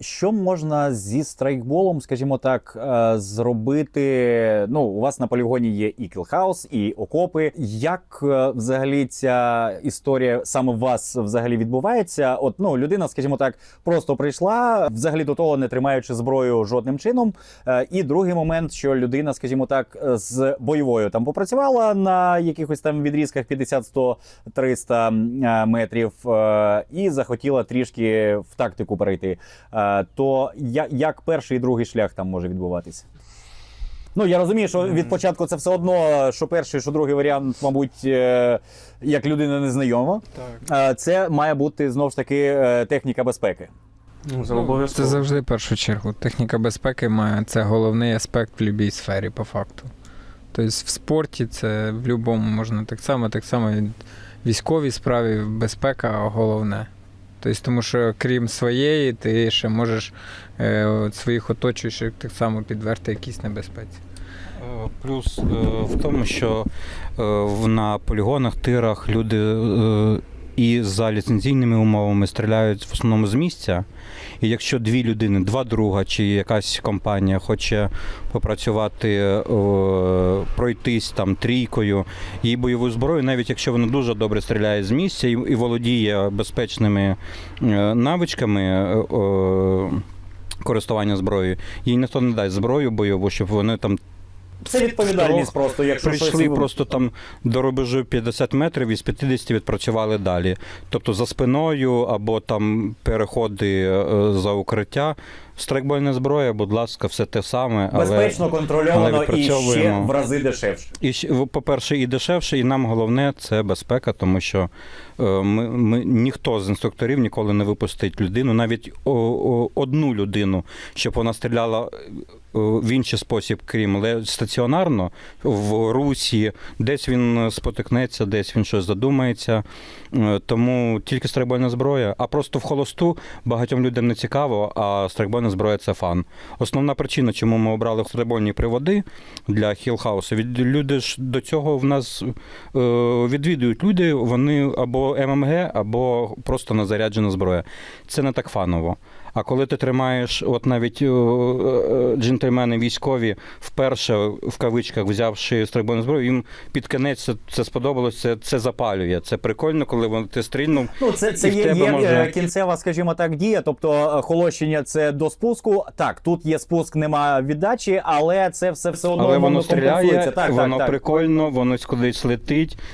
Що можна зі страйкболом, скажімо так, е, зробити? Ну, у вас на полігоні є і кілхаус, і окопи. Як е, взагалі ця історія саме у вас взагалі відбувається? От ну людина, скажімо так, просто прийшла, взагалі до того не тримаючи зброю жодним чином. Е, І другий момент, що людина, скажімо так, з бойовою там попрацювала на якихось там відрізках 50, 100, 300 е, метрів і захотіла трішки в тактику перейти. То як перший і другий шлях там може відбуватися? Ну, я розумію, що від початку це все одно, що перший, що другий варіант, мабуть, е, як людина незнайома. Так. Е, Це має бути знову ж таки е, техніка безпеки. Ну, це Це завжди в першу чергу. Техніка безпеки має це головний аспект в будь-якій сфері, по факту. Тобто в спорті це в будь-якому можна так само, так само і в військовій справі безпека головне. Тобто, тому що крім своєї, ти ще можеш е, своїх оточуючих так само підверти якійсь небезпеці. Е, Плюс е, в тому, що е, на полігонах, тирах люди і за ліцензійними умовами стріляють в основному з місця. І якщо дві людини, два друга чи якась компанія хоче попрацювати, е, пройтись там трійкою і бойовою зброєю, навіть якщо вона дуже добре стріляє з місця і, володіє безпечними е, навичками. е, Користування зброєю, їй ніхто не дасть зброю бойову, щоб вони там Це відповідальність Трох просто, якщо прийшли щось... просто там до рубежу 50 метрів і з 50 відпрацювали далі. Тобто за спиною або там переходи е, за укриття. Страйкбольна зброя, будь ласка, все те саме. Але, безпечно, контрольовано але і ще в рази дешевше. і, по-перше, і дешевше, і нам головне це безпека, тому що е, ми, ми, ніхто з інструкторів ніколи не випустить людину, навіть о, о, одну людину, щоб вона стріляла е, в інший спосіб, крім стаціонарно, в русі, десь він спотикнеться, десь він щось задумається. Е, Тому тільки страйкбольна зброя. А просто в холосту багатьом людям не цікаво, а страйкбольна зброя це фан. Основна причина, чому ми обрали страйкбольні приводи для хілхаусу, від люди ж до цього в нас е, відвідують люди, вони або ММГ, або просто на заряджена зброя. Це не так фаново. А коли ти тримаєш, от навіть е, е, джентльмени військові вперше в кавичках взявши страйкбольну зброю, їм під кінець це, це сподобалось, це, це запалює. Це прикольно, коли вон- ти стрільнув. Ну, це, це І є, є може- е, кінцева, скажімо так, дія. Тобто холощення це до спуску. Так, тут є спуск, нема віддачі, але це все все одно Але воно компенсується. стріляє, Так, воно так, так. прикольно, воно кудись летить.